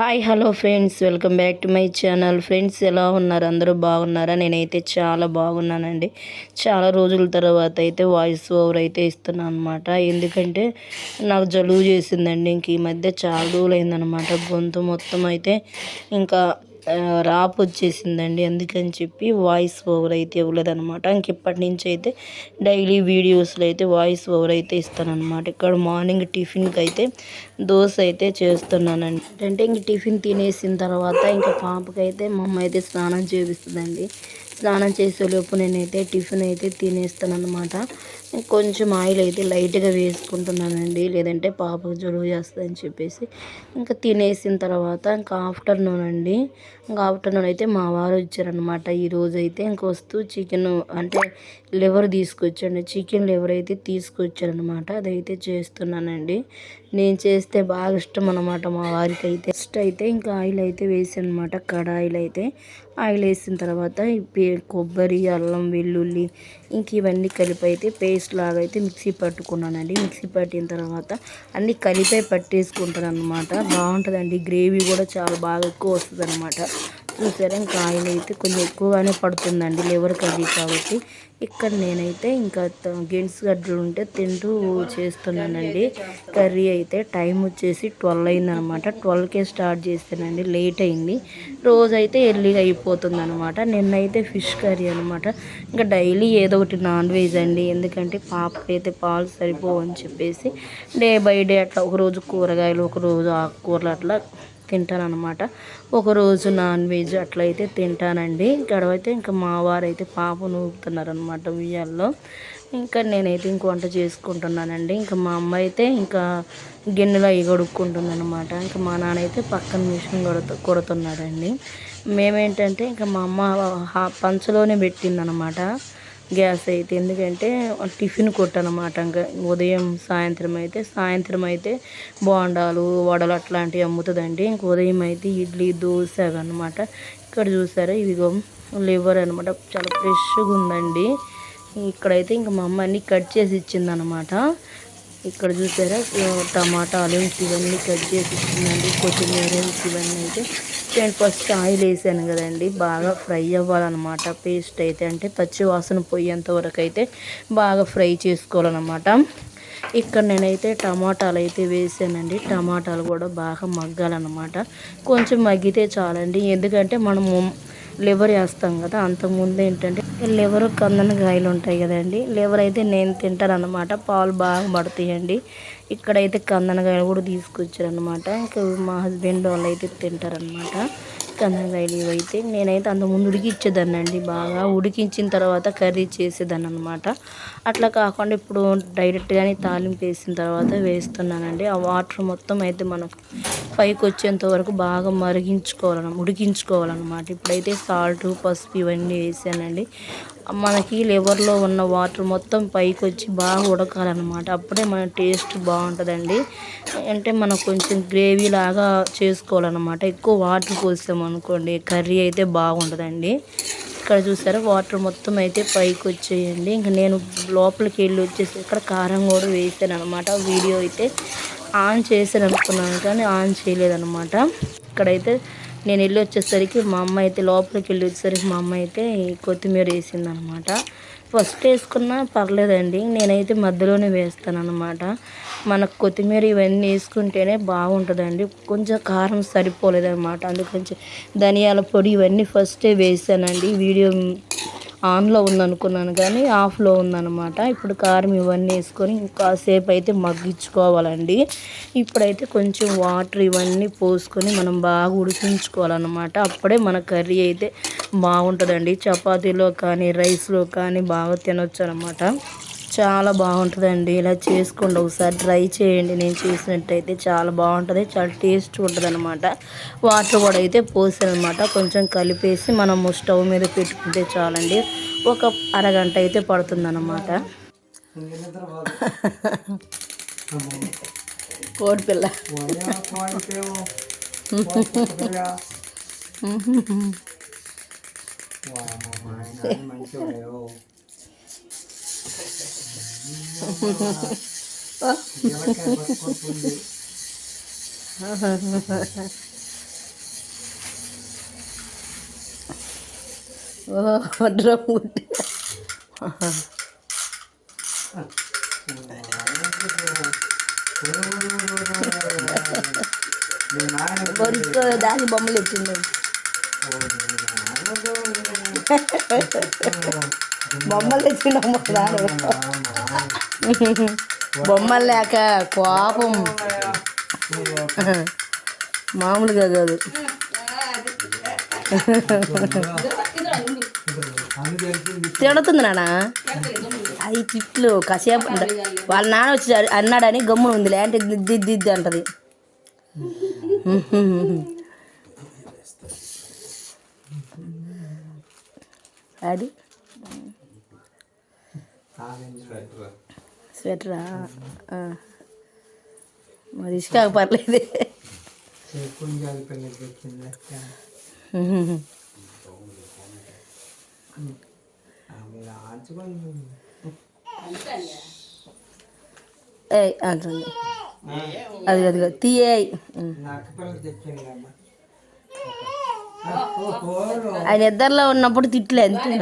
Hi hello friends welcome back to my channel friends ఎలా ఉన్నారు? అందరూ బాగున్నారా? నేనైతే చాలా బాగున్నానండి. చాలా రోజుల తర్వాత అయితే వాయిస్ ఓవర్ అయితే ఇస్తున్నాను అనమాట ఎందుకంటే నాకు జలుబు చేసిందండి. ఇంక ఈ మధ్య చాలా రోజులు అయిందనమాట గొంతు మొత్తం అయితే ఇంకా రాప్ వచ్చేసిందండి అందుకని చెప్పి వాయిస్ ఓవర్ అయితే ఇవ్వలేదనమాట ఇంక ఇప్పటి నుంచి అయితే డైలీ వీడియోస్లో అయితే వాయిస్ ఓవర్ అయితే ఇస్తానమాట ఇక్కడ మార్నింగ్ టిఫిన్కి అయితే దోశ అయితే చేస్తున్నానండి. అంటే ఇంక టిఫిన్ తినేసిన తర్వాత ఇంకా పాపకైతే మా అమ్మ అయితే స్నానం చేపిస్తుందండి. స్నానం చేసేలోపు నేనైతే టిఫిన్ అయితే తినేస్తాను అనమాట కొంచెం ఆయిల్ అయితే లైట్గా వేసుకుంటున్నానండి. లేదంటే పాపకు జలుబు చేస్తుందని చెప్పేసి ఇంకా తినేసిన తర్వాత ఇంకా ఆఫ్టర్నూన్ అండి. ఇంకా ఆఫ్టర్నూన్ అయితే మా వారు వచ్చారనమాట ఈరోజు అయితే ఇంక వస్తూ చికెన్ అంటే లివర్ తీసుకొచ్చండి చికెన్ లివర్ అయితే తీసుకొచ్చారనమాట అదైతే చేస్తున్నానండి. నేను చేస్తే బాగా ఇష్టం అనమాట మా వారికి అయితే ఫస్ట్ అయితే ఇంకా ఆయిల్ అయితే వేసాను అనమాట కడాయిలు అయితే. ఆయిల్ వేసిన తర్వాత పే- కొబ్బరి అల్లం వెల్లుల్లి ఇంక ఇవన్నీ కలిపి అయితే పేస్ట్ లాగా అయితే మిక్సీ పట్టుకున్నానండి. మిక్సీ పట్టిన తర్వాత అన్నీ కలిపే పట్టేసుకుంటాను అనమాట బాగుంటుందండి గ్రేవీ కూడా చాలా బాగా ఎక్కువ వస్తుంది అనమాట చూసారా ఇంకా ఆయిల్ అయితే కొంచెం ఎక్కువగానే పడుతుందండి లివర్ కర్రీ కాబట్టి. ఇక్కడ నేనైతే ఇంకా త- గడ్డలు ఉంటే తింటూ చేస్తున్నానండి. కర్రీ అయితే టైం వచ్చేసి ట్వెల్వ్ అయిందనమాట. ట్వెల్వ్కే స్టార్ట్ చేస్తానండి లేట్ అయింది. రోజు అయితే ఎర్లీగా అయిపోతుంది అనమాట నిన్నైతే ఫిష్ కర్రీ అనమాట. ఇంకా డైలీ ఏదో ఒకటి నాన్ వెజ్ అండి. ఎందుకంటే పాపకైతే పాలు సరిపోవని చెప్పేసి డే బై డే అట్లా ఒకరోజు కూరగాయలు ఒకరోజు ఆకుకూరలు అట్లా తింటానన్నమాట. ఒకరోజు నాన్ వెజ్ అట్లయితే తింటానండి. గడవైతే ఇంకా మా వారైతే పాపను ఊపుతున్నారనమాట ఉయ్యాల్లో. ఇంకా నేనైతే ఇంక వంట చేసుకుంటున్నానండి. ఇంకా మా అమ్మ అయితే ఇంకా గిన్నెలో అవి అనమాట ఇంకా మా నాన్న అయితే పక్కన మిషన్ కొడుతు కొడుతున్నాడండి. మేమేంటంటే ఇంకా మా అమ్మ పంచలోనే పెట్టిందనమాట గ్యాస్ అయితే. ఎందుకంటే టిఫిన్ కొట్టనమాట ఇంకా. ఉదయం సాయంత్రం అయితే సాయంత్రం అయితే బోండాలు వడలు అట్లాంటివి అమ్ముతుందండి. ఇంక ఉదయం అయితే ఇడ్లీ దోశ అనమాట ఇక్కడ చూసారా? ఇదిగో లివర్ అనమాట చాలా ఫ్రెష్గా ఉందండి. ఇక్కడైతే ఇంకా మా అమ్మ అన్నీ కట్ చేసి ఇచ్చిందనమాట ఇక్కడ చూసారా? టమాటాలు ఇవన్నీ కట్ చేసి ఇచ్చిందండి. కొత్తిమీర ఇవన్నీ అయితే. నేను ఫస్ట్ ఆయిల్ వేసాను కదండి. బాగా ఫ్రై అవ్వాలన్నమాట. పేస్ట్ అయితే అంటే పచ్చి వాసన పోయేంత వరకు అయితే బాగా ఫ్రై చేసుకోవాలన్నమాట. ఇక్కడ నేనైతే టమాటాలు అయితే వేసానండి. టమాటాలు కూడా బాగా మగ్గాలన్నమాట. కొంచెం మగ్గితే చాలండి. ఎందుకంటే మనము లివర్ వేస్తాం కదా అంతకుముందు ఏంటంటే లివర్ కందన కాయలు ఉంటాయి కదండి. లివర్ అయితే నేను తింటాను అనమాట పాలు బాగా పడతాయండి. ఇక్కడైతే కందనకాయలు కూడా తీసుకొచ్చారనమాట ఇంకా మా హస్బెండ్ వాళ్ళు అయితే తింటారనమాట కందనకాయలు ఇవైతే నేనైతే అంత ముందు అండి బాగా ఉడికించిన తర్వాత కర్రీ చేసేదాన్ని అనమాట అట్లా కాకుండా ఇప్పుడు డైరెక్ట్గానే తాలింపు వేసిన తర్వాత వేస్తున్నానండి. ఆ వాటర్ మొత్తం అయితే మనకు పైకి వచ్చేంత వరకు బాగా మరిగించుకోవాలన్న ఉడికించుకోవాలన్నమాట. ఇప్పుడైతే సాల్ట్ పసుపు ఇవన్నీ వేసానండి. మనకి లివర్లో ఉన్న వాటర్ మొత్తం పైకి వచ్చి బాగా ఉడకాలన్నమాట. అప్పుడే మన టేస్ట్ బాగుంటుందండి. అంటే మనం కొంచెం గ్రేవీ లాగా చేసుకోవాలన్నమాట. ఎక్కువ వాటర్ పోసామనుకోండి కర్రీ అయితే బాగుంటుందండి ఇక్కడ చూసారా వాటర్ మొత్తం అయితే పైకి వచ్చేయండి ఇంకా నేను లోపలికి వెళ్ళి వచ్చేసి ఇక్కడ కారం కూడా వేసాను అనమాట వీడియో అయితే ఆన్ చేసాను అనుకున్నాను కానీ ఆన్ చేయలేదన్నమాట. ఇక్కడైతే నేను వెళ్ళి వచ్చేసరికి మా అమ్మ అయితే లోపలికి వెళ్ళి వచ్చేసరికి మా అమ్మ అయితే కొత్తిమీర వేసిందనమాట ఫస్ట్ వేసుకున్నా పర్లేదండి నేనైతే మధ్యలోనే వేస్తాను అనమాట మనకు కొత్తిమీర ఇవన్నీ వేసుకుంటేనే బాగుంటుందండి కొంచెం కారం సరిపోలేదన్నమాట. అందుకని ధనియాల పొడి ఇవన్నీ ఫస్టే వేసానండి వీడియో ఆన్లో ఉందనుకున్నాను కానీ ఆఫ్లో ఉందన్నమాట. ఇప్పుడు కారం ఇవన్నీ వేసుకొని కాసేపు అయితే మగ్గించుకోవాలండి. ఇప్పుడైతే కొంచెం వాటర్ ఇవన్నీ పోసుకొని మనం బాగా ఉడికించుకోవాలన్నమాట. అప్పుడే మన కర్రీ అయితే బాగుంటుందండి. చపాతీలో కానీ రైస్లో కానీ బాగా తినొచ్చు అనమాట చాలా బాగుంటుందండి. ఇలా చేసుకోండి. ఒకసారి ట్రై చేయండి. నేను చేసినట్టయితే చాలా బాగుంటుంది. చాలా టేస్ట్ ఉంటుంది అనమాట వాటర్ కూడా అయితే పోసాను అనమాట కొంచెం కలిపేసి మనము స్టవ్ మీద పెట్టుకుంటే చాలండి. ఒక అరగంట అయితే పడుతుంది అనమాట కోడి పిల్ల. ഓ ഡ്രം കുട്ടി బొరుకు దాని బొమ్మలు ఎట్టిండు బొమ్మలు తెచ్చిండమ్మ బొమ్మలు లేక కోపం. మామూలుగా కాదు. తిడుతుంది నాన్న. అది తిట్లు కాసేపు వాళ్ళ నాన్న వచ్చి అన్నాడని గమ్మున ఉంది లేదంటే దిద్ది దిద్ది అంటది. అది స్వెటరా. మరి ఇసుక పర్లేదు. అంటుంది అది అది తీయేయ్ ఆయన ఇద్దరిలో ఉన్నప్పుడు తిట్లే అంతే.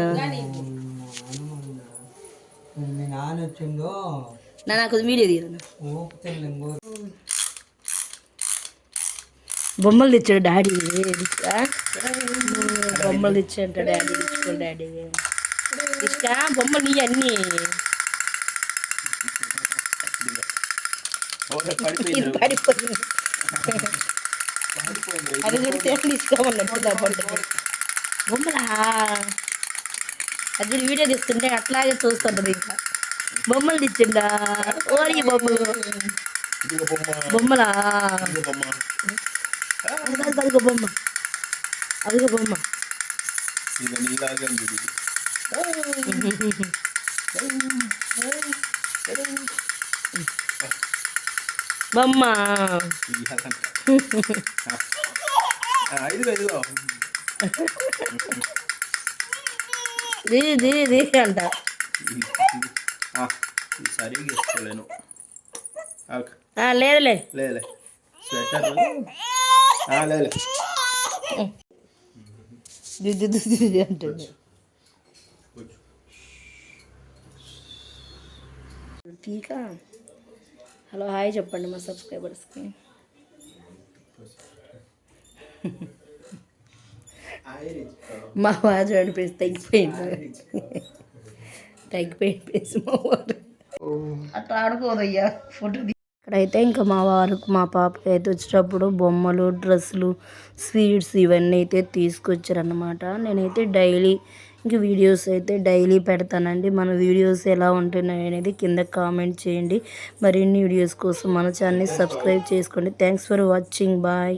నా నాకు వీడియో తీయను బొమ్మలు తెచ్చాడు డాడీ. బొమ్మలు తెచ్చాడు డాడీ. ఇచ్చుకో డాడీ. బొమ్మలు ఇవి అన్నీ. ఇది పడిపోయింది. అది తీసుకోమన్నట్టు బొమ్మలా? అది వీడియో తీసుకుంటే అట్లాగే చూస్తుంటది ఇంకా. బొమ్మలు తెచ్చిండా ఓరి బొమ్మలు బొమ్మలా అది కాదు, అదిగో బొమ్మ అదిగో బొమ్మ బొమ్మ ఇదిగో ఇదిగో ది ది ది అంట ఆగు. ఆ, లేదులే. లేలే స్వెటర్ ఆ, లేలే ది ది ది ది ది అంటుంది. టీకా? హలో హాయ్ చెప్పండి మా సబ్స్క్రైబర్స్కి. మా వారు అనిపించి తగ్గిపోయింది తగ్గిపోయింది పేసి మా వారు అట్లా ఆడుకోదయ్యా ఫోటో ఇక్కడైతే ఇంకా మా వారికి మా పాపకి అయితే వచ్చేటప్పుడు బొమ్మలు డ్రెస్సులు స్వీట్స్ ఇవన్నీ అయితే తీసుకొచ్చారనమాట నేనైతే డైలీ ఇంక వీడియోస్ అయితే డైలీ పెడతానండి. మన వీడియోస్ ఎలా ఉంటున్నాయి అనేది కింద కామెంట్ చేయండి. మరిన్ని వీడియోస్ కోసం మన ఛానల్ని సబ్స్క్రైబ్ చేసుకోండి. Thanks for watching. బాయ్.